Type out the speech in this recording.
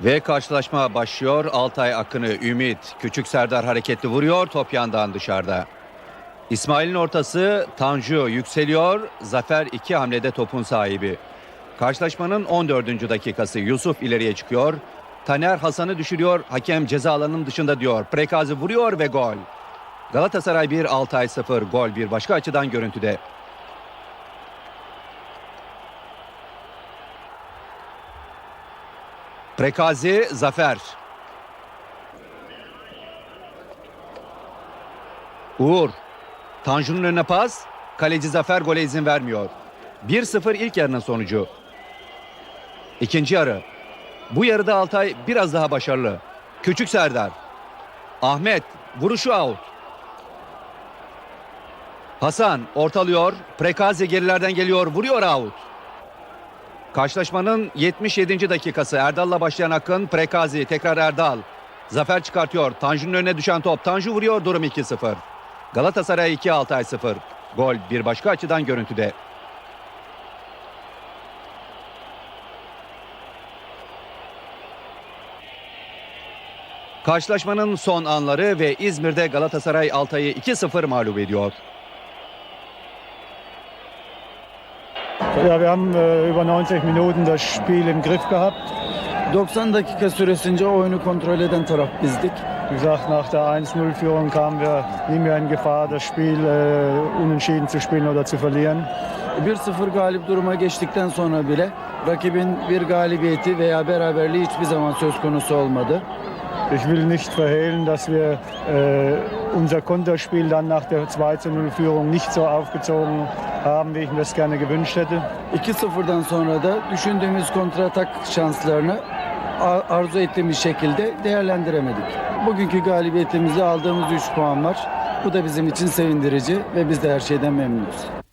Ve karşılaşma başlıyor. Altay Akın'ı Ümit. Küçük Serdar hareketli vuruyor. Top yandan dışarıda. İsmail'in ortası Tanju yükseliyor. Zafer iki hamlede topun sahibi. Karşılaşmanın 14. dakikası Yusuf ileriye çıkıyor. Taner Hasan'ı düşürüyor. Hakem ceza alanının dışında diyor. Prekazi vuruyor ve gol. Galatasaray 1 Altay 0 gol bir başka açıdan görüntüde. Prekazi Zafer. Uğur. Tanju'nun önüne pas. Kaleci Zafer gole izin vermiyor. 1-0 ilk yarının sonucu. İkinci yarı. Bu yarıda Altay biraz daha başarılı. Küçük Serdar. Ahmet vuruşu out. Hasan ortalıyor. Prekazi gerilerden geliyor. Vuruyor out. Karşılaşmanın 77. dakikası Erdal'la başlayan Akın Prekazi tekrar Erdal. Zafer çıkartıyor. Tanju'nun önüne düşen top. Tanju vuruyor durum 2-0. Galatasaray 2 Altay 0. Gol bir başka açıdan görüntüde. Karşılaşmanın son anları ve İzmir'de Galatasaray Altay'ı 2-0 mağlup ediyor. Ja, wir haben äh, über 90 Minuten das Spiel im Griff gehabt. 90 dakika süresince oyunu kontrol eden taraf bizdik. Wie gesagt, nach der 1-0-Führung kamen wir nie mehr in Gefahr, das Spiel äh, unentschieden zu spielen oder zu verlieren. 1-0 galip duruma geçtikten sonra bile rakibin bir galibiyeti veya beraberliği hiçbir zaman söz konusu olmadı. Ich will nicht verhehlen, dass wir äh, unser Konterspiel dann nach der 2-0-Führung nicht so aufgezogen haben, wie ich mir das gerne gewünscht hätte. 2-0'dan sonra da düşündüğümüz kontratak şanslarını arzu ettiğimiz şekilde değerlendiremedik. Bugünkü galibiyetimizde aldığımız 3 puan var. Bu da bizim için sevindirici ve biz de her şeyden memnunuz.